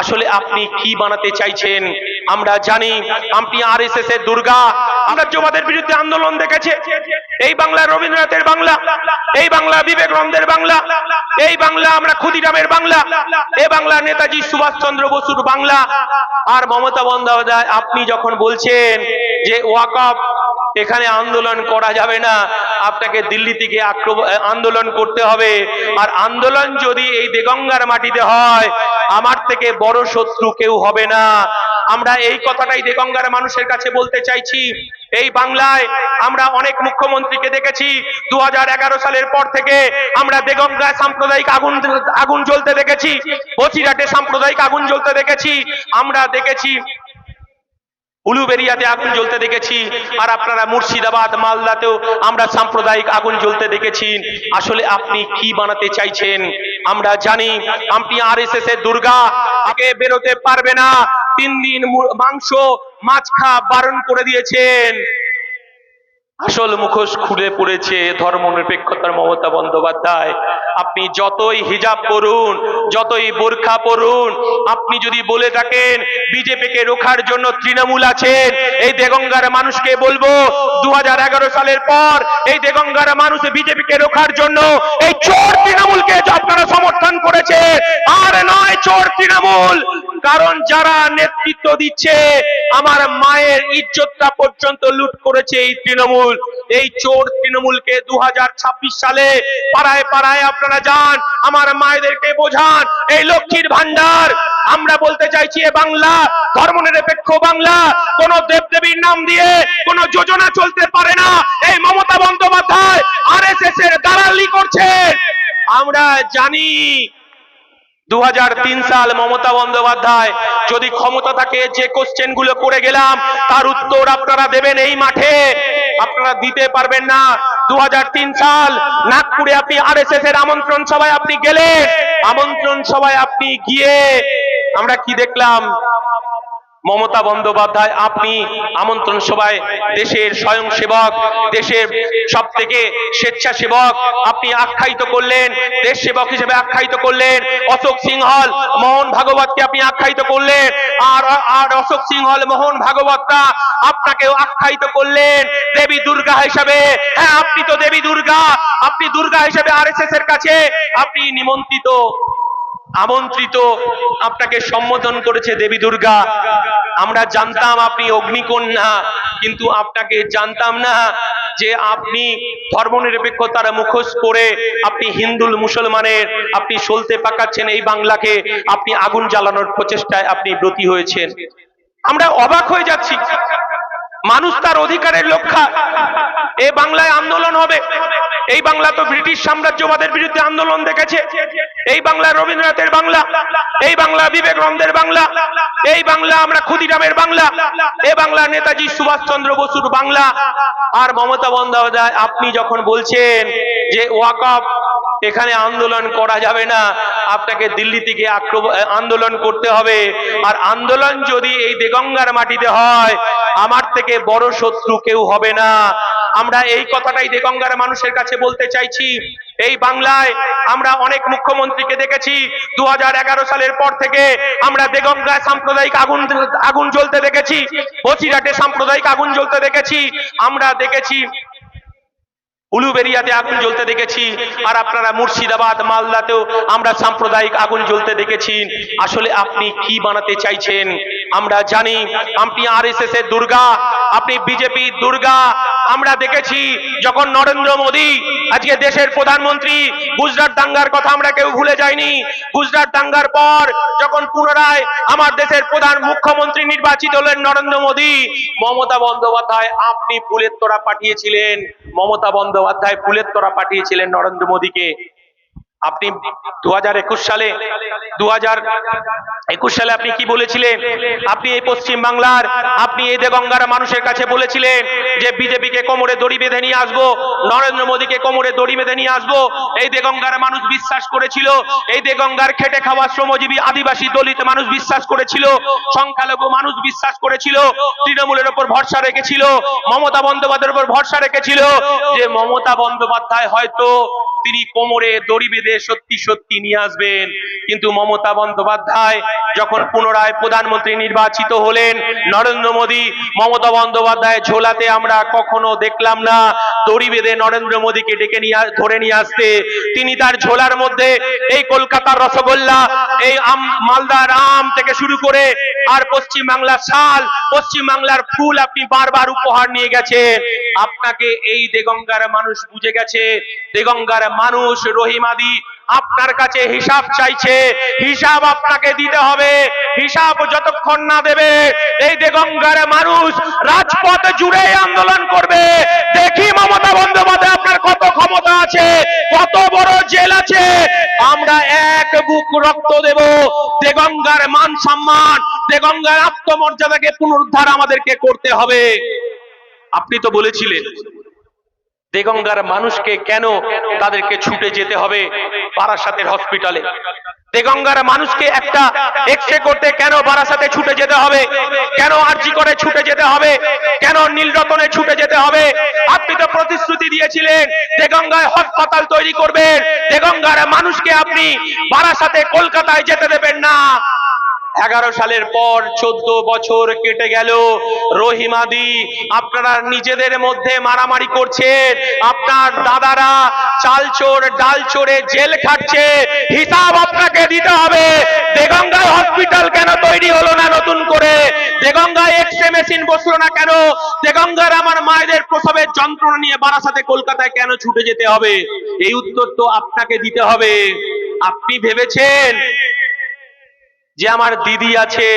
আসলে আপনি কি বানাতে চাইছেন? আমরা জানি আপনি আর এস এস এর দুর্গা। সাম্রাজ্যবাদের বিরুদ্ধে আন্দোলন দেখেছে। এই বাংলা, রবীন্দ্রনাথের বাংলা, এই বাংলা বিবেকানন্দের বাংলা, এই বাংলা, আমরা ক্ষুদিরামের বাংলা এই বাংলা, নেতাজি সুভাষচন্দ্র বসুর বাংলা। আর মমতা বন্দ্যোপাধ্যায়, আপনি যখন বলছেন যে ওয়াকফ এখানে আন্দোলন করা যাবে না। আপনাকে দিল্লি থেকে আন্দোলন করতে হবে। আর আন্দোলন যদি এই দেগঙ্গার মাটিতে হয়, আমার থেকে বড় শত্রু কেউ হবে না। আমরা এই কথাটাই দেগঙ্গার মানুষের কাছে বলতে চাইছি। এই বাংলায় আমরা অনেক মুখ্যমন্ত্রীকে দেখেছি। দু হাজার এগারো সালের পর থেকে আমরা দেগঙ্গায় সাম্প্রদায়িক আগুন আগুন জ্বলতে দেখেছি। বচিরাটে সাম্প্রদায়িক আগুন জ্বলতে দেখেছি। আমরা দেখেছি উলুবেরিয়াতে আগুন জ্বলতে দেখেছি, আর আপনারা মুর্শিদাবাদ, মালদাতেও আমরা সাম্প্রদায়িক আগুন জ্বলতে দেখেছি। আসলে আপনি কি বানাতে চাইছেন? আমরা জানি, আপনি আর এস এস এর দুর্গা, আগে বেরোতে পারবে না, তিন দিন মাংস, মাছ খা, বারণ করে দিয়েছেন। আসল মুখোশ খুলে পড়েছে ধর্ম নিরপেক্ষতার মমতা বন্দ্যোপাধ্যায়। আপনি যতই হিজাব পরুন, যতই বোরখা পরুন, আপনি যদি বলে থাকেন, বিজেপিকে রোখার জন্য তৃণমূল আছেন, এই দেগঙ্গার মানুষকে বলব দু হাজার এগারো সালের পর এই দেগঙ্গার মানুষ বিজেপিকে রোখার জন্য এই চোর তৃণমূলকে আপনারা সমর্থন করেছে, আর নয় চোর তৃণমূল। কারণ যারা নেতৃত্ব দিচ্ছে আমার মায়ের ইজ্জতটা পর্যন্ত লুট করেছে এই তৃণমূল। এই চোর তৃণমূলকে দুহাজার ছাব্বিশ সালে পাড়ায় পাড়ায় আপনারা যান, আমার মায়েদেরকে বোঝান। এই লক্ষ্মীর ভান্ডার আমরা বলতে চাইছি এ বাংলা, ধর্মনিরপেক্ষ বাংলা। কোন দেবদেবীর নাম দিয়ে কোন যোজনা চলতে পারে না। এই Mamata Bandyopadhyay R S S এর দালালি করছে। আমরা জানি দুহাজার তিন সাল মমতা বন্দ্যোপাধ্যায় যদি ক্ষমতা থাকে, যে কোশ্চেনগুলো করে গেলাম, তার উত্তর আপনারা দেবেন এই মাঠে। আপনারা দিতে পারবেন না। দু হাজার তিন সাল নাগপুরে আপনি আর এর আমন্ত্রণ সভায় আপনি গেলেন। আমন্ত্রণ সভায় আপনি গিয়ে আমরা কি দেখলাম? মমতা বন্দ্যোপাধ্যায়, আপনি আমন্ত্রণ সভায় দেশের স্বয়ংসেবক দেশের সব থেকে স্বেচ্ছাসেবক, আপনি আখ্যায়িত করলেন, দেশ সেবক হিসেবে আখ্যায়িত করলেন, অশোক সিংহল, মোহন ভাগবতকে আপনি আখ্যায়িত করলেন, আর আর অশোক সিংহল, মোহন ভাগবতটা আপনাকেও আখ্যায়িত করলেন, দেবী দুর্গা হিসাবে। হ্যাঁ আপনি তো দেবী দুর্গা, আপনি দুর্গা হিসেবে আরএসএস এর কাছে আপনি নিমন্ত্রিত। আমন্ত্রিত আপনাকে সম্বোধন করেছে দেবী দুর্গা। আমরা জানতাম আপনি অগ্নিকন্যা, কিন্তু আপনাকে জানতাম না যে আপনি ধর্মনিরপেক্ষতার মুখোশ করে আপনি হিন্দু মুসলমানের, আপনি সলতে পাকাচ্ছেন এই বাংলাকে, আপনি আগুন জ্বালানোর প্রচেষ্টায় আপনি ব্রতী হয়েছেন। আমরা অবাক হয়ে যাচ্ছি। মানুষ তার অধিকারের লক্ষ্য। এ বাংলায় আন্দোলন হবে। এই বাংলা তো ব্রিটিশ সাম্রাজ্যবাদের বিরুদ্ধে আন্দোলন দেখেছে। এই বাংলা রবীন্দ্রনাথের বাংলা। এই বাংলা বিবেকানন্দের বাংলা। এই বাংলা আমরা ক্ষুদিরামের বাংলা। এ বাংলা নেতাজি সুভাষচন্দ্র বসুর বাংলা। আর মমতা বন্দ্যোপাধ্যায়, আপনি যখন বলছেন যে ওয়াকফ এখানে আন্দোলন করা যাবে না। আপনাকে দিল্লি থেকে আন্দোলন করতে হবে। আর আন্দোলন যদি এই দেগঙ্গার মাটিতে হয়, আমার থেকে বড় শত্রু কেউ হবে না। আমরা এই কথাটাই দেগঙ্গার মানুষের কাছে বলতে চাইছি। এই বাংলায় আমরা অনেক মুখ্যমন্ত্রীকে দেখেছি। দু হাজার এগারো সালের পর থেকে আমরা দেগঙ্গায় সাম্প্রদায়িক আগুন আগুন জ্বলতে দেখেছি। বচিরাটে সাম্প্রদায়িক আগুন জ্বলতে দেখেছি। আমরা দেখেছি উলুবেরিয়াতে আগুন জ্বলতে দেখেছি, আর আপনারা মুর্শিদাবাদ, মালদাতেও আমরা সাম্প্রদায়িক আগুন জ্বলতে দেখেছি। আসলে আপনি কি বানাতে চাইছেন? আমরা জানি, আপনি আর এস এস এর দুর্গা, আপনি বিজেপি দুর্গা। আমরা দেখেছি, যখন নরেন্দ্র মোদী আজকে দেশের প্রধানমন্ত্রী গুজরাট দাঙ্গার কথা আমরা কেউ ভুলে যাইনি। গুজরাট দাঙ্গার পর যখন পুনরায় আমার দেশের প্রধান মুখ্যমন্ত্রী নির্বাচিত হলেন নরেন্দ্র মোদী, মমতা বন্দ্যোপাধ্যায় আপনি ফুলের তোরা পাঠিয়েছিলেন। মমতা বন্দ্যোপাধ্যায় ফুলের তোরা পাঠিয়েছিলেন নরেন্দ্র মোদীকে। আপনি দু হাজার একুশ সালে দু একুশ সালে আপনি কি বলেছিলেন? আপনি এই পশ্চিম বাংলার, আপনি এই দেগঙ্গার মানুষের কাছে বলেছিলেন যে বিজেপিকে কোমরে দড়ি বেঁধে নিয়ে আসব, নরেন্দ্র মোদীকে কোমরে দড়ি বেঁধে নিয়ে আসব। এই দেগঙ্গার মানুষ বিশ্বাস করেছিল, এই দেগঙ্গার খেটে খাওয়া শ্রমজীবী আদিবাসী দলিত মানুষ বিশ্বাস করেছিল, সংখ্যালঘু মানুষ বিশ্বাস করেছিল, তৃণমূলের ওপর ভরসা রেখেছিল, মমতা বন্দ্যোপাধ্যায়ের উপর ভরসা রেখেছিল যে মমতা বন্দ্যোপাধ্যায় হয়তো তিনি কোমরে দড়ি বেঁধে সত্যি সত্যি নিয়ে আসবেন। কিন্তু মমতা বন্দ্যোপাধ্যায় যখন পুনরায় প্রধানমন্ত্রী নির্বাচিত হলেন, নরেন্দ্র মোদী মমতা বন্দ্যোপাধ্যায় ঝোলাতে আমরা কখনো দেখলাম না। দড়ি বেঁধে নরেন্দ্র মোদীকে ডেকে নিয়ে ধরে নিয়ে আসতে। তিনি তার ঝোলার মধ্যে এই কলকাতার রসগোল্লা, এই আম মালদার আম থেকে শুরু করে আর পশ্চিম বাংলার শাল পশ্চিম বাংলার ফুল আপনি বারবার উপহার নিয়ে গেছেন। আপনাকে এই দেগঙ্গার মানুষ বুঝে গেছে। দেগঙ্গার মানুষ রহিমাদি আপনার কাছে হিসাব চাইছে। হিসাব আপনাকে দিতে হবে। হিসাব যতক্ষণ না দেবে, এই দেগঙ্গার মানুষ রাজপথ জুড়ে আন্দোলন করবে। দেখি মমতা বন্দ্যোপাধ্যায় আপনার কত ক্ষমতা আছে, কত জেল আছে। আমরা এক বুক রক্ত দেব। দেগঙ্গার মান সম্মান দেগঙ্গার আত্মমর্যাদাকে পুনরুদ্ধার আমাদেরকে করতে হবে। আপনি তো বলেছিলেন দেগঙ্গার মানুষকে কেন তাদেরকে ছুটে যেতে হবে? পারাসাতের হসপিটালে। দেগঙ্গার মানুষকে একটা এক্সরে করতে কেন বারাসাতে ছুটে যেতে হবে? কেন আরজি করে ছুটে যেতে হবে? কেন নীলরতনে ছুটে যেতে হবে? আপনি তো প্রতিশ্রুতি দিয়েছিলেন, দেগঙ্গায় হাসপাতাল তৈরি করবেন। দেগঙ্গার মানুষকে আপনি বারাসাতে কলকাতায় যেতে দেবেন। এগারো সালের পর চোদ্দ বছর কেটে গেল। রহিমাদি আপনারা নিজেদের মধ্যে মারামারি করছেন। আপনার দাদারা চাল চোর ডাল চোরে জেল খাটছে। হিসাব আপনাকে দিতে হবে। দেগঙ্গায় হসপিটাল কেন তৈরি হলো না নতুন করে? দেগঙ্গায় এক্সরে মেশিন বসল না কেন? দেগঙ্গার আমার মায়েদের প্রসবের যন্ত্রণা নিয়ে বারাসাতে কলকাতায় কেন ছুটে যেতে হবে? এই উত্তর তো আপনাকে দিতে হবে। আপনি ভেবেছেন যে আমার দিদি আছে,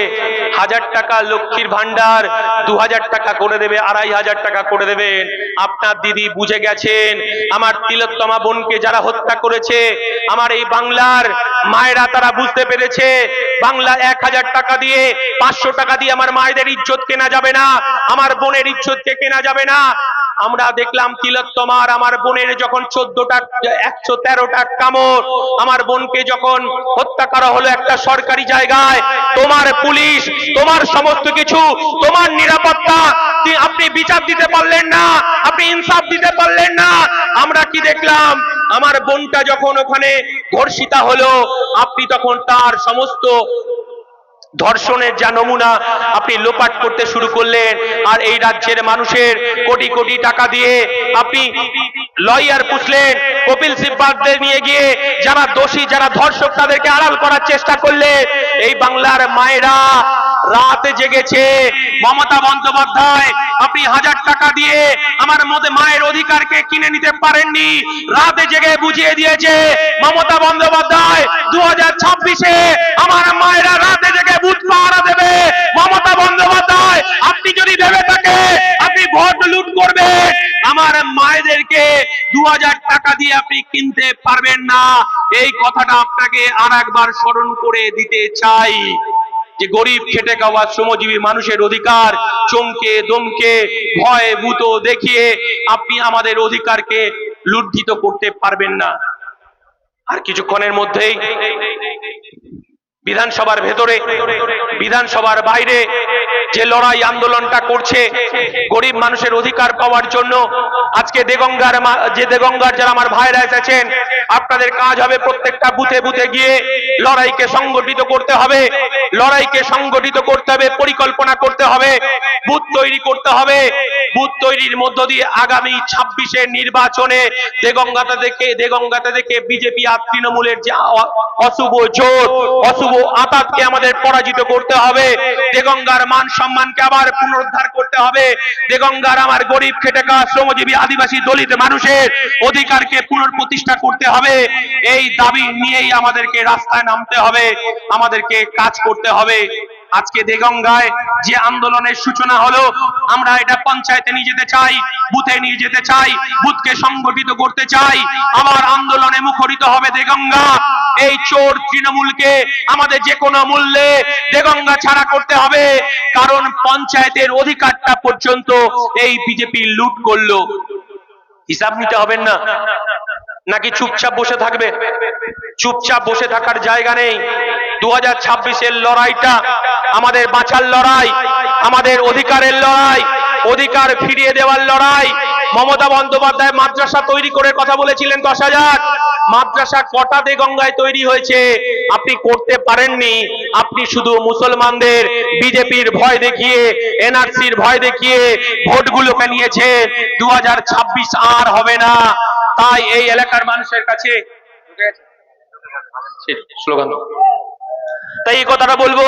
হাজার টাকা লক্ষ্মীর ভান্ডার দু হাজার টাকা করে দেবে, আড়াই হাজার টাকা করে দেবেন আপনার দিদি বুঝে গেছেন, আমার তিলোত্তমা বোনকে যারা হত্যা করেছে, আমার এই বাংলার মায়েরা তারা বুঝতে পেরেছে, বাংলা এক হাজার টাকা দিয়ে, পাঁচশো টাকা দিয়ে আমার মায়েদের ইজ্জত কেনা যাবে না, আমার বোনের ইজ্জতকে কেনা যাবে না। আমরা দেখলাম তিলোত্তমার আমার বোনের যখন চোদ্দটা, একশো তেরোটা কামড়, আমার বোনকে যখন হত্যা করা হলো একটা সরকারি জায়গায়, তোমার পুলিশ, তোমার সমস্ত কিছু, তোমার নিরাপত্তা আপনি বিচার দিতে পারলেন না, আপনি ইনসাফ দিতে পারলেন না। আমরা কি দেখলাম, আমার বোনটা যখন ওখানে ধর্ষিতা হলো, আপনি তখন তার সমস্ত ধর্ষণের যা নমুনা আপনি লোপাট করতে শুরু করলেন, আর এই রাজ্যের মানুষের কোটি কোটি টাকা দিয়ে আপনি লয়ার পুষলেন, কপিল সিব্বাদদের নিয়ে গিয়ে যারা দোষী, যারা ধর্ষক তাদেরকে আড়াল করার চেষ্টা করলে এই বাংলার মায়েরা রাতে জেগেছে। মমতা বন্দ্যোপাধ্যায়, আপনি হাজার টাকা দিয়ে আমার মধ্যে মায়ের অধিকারকে কিনে নিতে পারেননি। রাতে জেগে বুঝিয়ে দিয়েছে মমতা বন্দ্যোপাধ্যায় দু হাজার ছাব্বিশে আমার মায়েরা রাতে জেগে বুথ পাহারা দেবে। মমতা বন্দ্যোপাধ্যায়, আপনি যদি ভেবে থাকে আপনি ভোট লুট করবেন। আমার মায়েদেরকে দু হাজার টাকা দিয়ে আপনি কিনতে পারবেন না। এই কথাটা আপনাকে আর একবার স্মরণ করে দিতে চাই। যে গরিব খেটে খাওয়া শ্রমজীবী মানুষের অধিকার চমকে, দমকে, ভয় ভূত দেখিয়ে আপনি আমাদের অধিকারকে লুণ্ঠিত করতে পারবেন না। আর কিছুক্ষণের মধ্যেই বিধানসভার ভেতরে, বিধানসভার বাইরে যে লড়াই আন্দোলনটা করছে, গরিব মানুষের অধিকার পাওয়ার জন্য, আজকে দেগঙ্গার যে দেগঙ্গার যারা আমার ভাইরা এসেছেন, আপনাদের কাজ হবে প্রত্যেকটা বুথে বুথে গিয়ে লড়াইকে সংগঠিত করতে হবে, লড়াইকে সংগঠিত করতে হবে, পরিকল্পনা করতে হবে, বুথ তৈরি করতে হবে, বুথ তৈরির মধ্য দিয়ে আগামী ছাব্বিশের নির্বাচনে দেগঙ্গাতে দেখে দেগঙ্গাতে দেখে বিজেপি আর তৃণমূলের যে অশুভ জোট, অশুভ আতাতকে আমাদের পরাজিত করতে হবে, দেগঙ্গার মান সম্মানকে আবার পুনরুদ্ধার করতে হবে। দেগঙ্গার আমার গরিব খেটে খাওয়া শ্রমজীবী আদিবাসী দলিত মানুষের অধিকারকে পুনঃপ্রতিষ্ঠা করতে হবে। এই দাবি নিয়েই আমাদেরকে রাস্তায় নামতে হবে। আমাদেরকে কাজ করতে হবে। আজকে দেগঙ্গায় যে আন্দোলনের সূচনা হলো, আমরা এটা পঞ্চায়েতে নিয়ে যেতে চাই, বুথে নিয়ে যেতে চাই, বুথকে সংগঠিত করতে চাই। আবার আন্দোলনে মুখরিত হবে দেগঙ্গা। এই চোর তৃণমূলকে আমাদের যে কোনো মূল্যে দেগঙ্গা ছাড়া করতে হবে। কারণ পঞ্চায়েতের অধিকারটা পর্যন্ত এই বিজেপি লুট করল। হিসাব নিতে হবেন না। নাকি চুপচাপ বসে থাকবে? চুপচাপ বসে থাকার জায়গা নেই। দু হাজার ছাব্বিশের লড়াইটা আমাদের বাঁচার লড়াই, আমাদের অধিকারের লড়াই, অধিকার ফিরিয়ে দেওয়ার লড়াই। মমতা বন্দ্যোপাধ্যায় মাদ্রাসা তৈরি করে কথা বলেছিলেন দশ হাজার। মাদ্রাসা কটাতে গঙ্গায় তৈরি হয়েছে? আপনি করতে পারেননি। আপনি শুধু মুসলমানদের বিজেপির ভয় দেখিয়ে এনআরসির ভয় দেখিয়ে ভোটগুলোকে নিয়েছে দু হাজার ছাব্বিশ আর হবে না। তাই এই এলাকার মানুষের কাছে স্লোগান। তাই কথাটা বলব,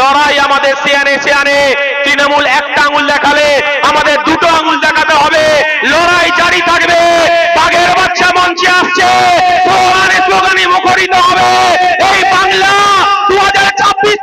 লড়াই আমাদের সিয়ানে সিয়ানে। তৃণমূল একটা আঙুল দেখালে আমাদের দুটো আঙুল দেখাতে হবে। লড়াই জারি থাকবে, বাঘের বাচ্চা মঞ্চে আসছে। মুখরিত হবে। এই বাংলা